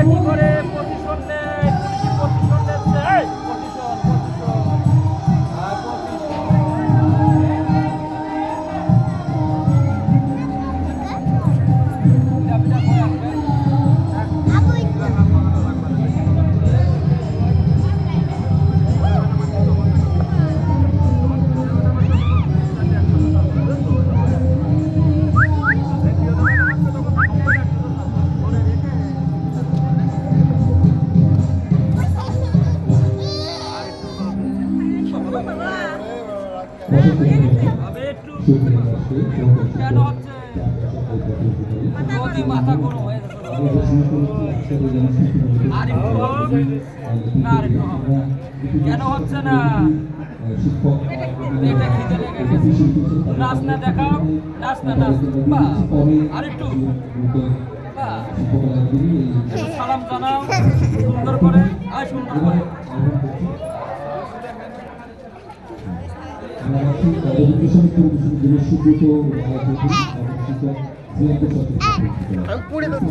তারা কি করে? কেন হচ্ছে হয়ে না না দেখাও নাচ না নাচ বা আর একটু সালাম জানাও সুন্দর করে আর সুন্দর করে আমি পুড়ে দেবো।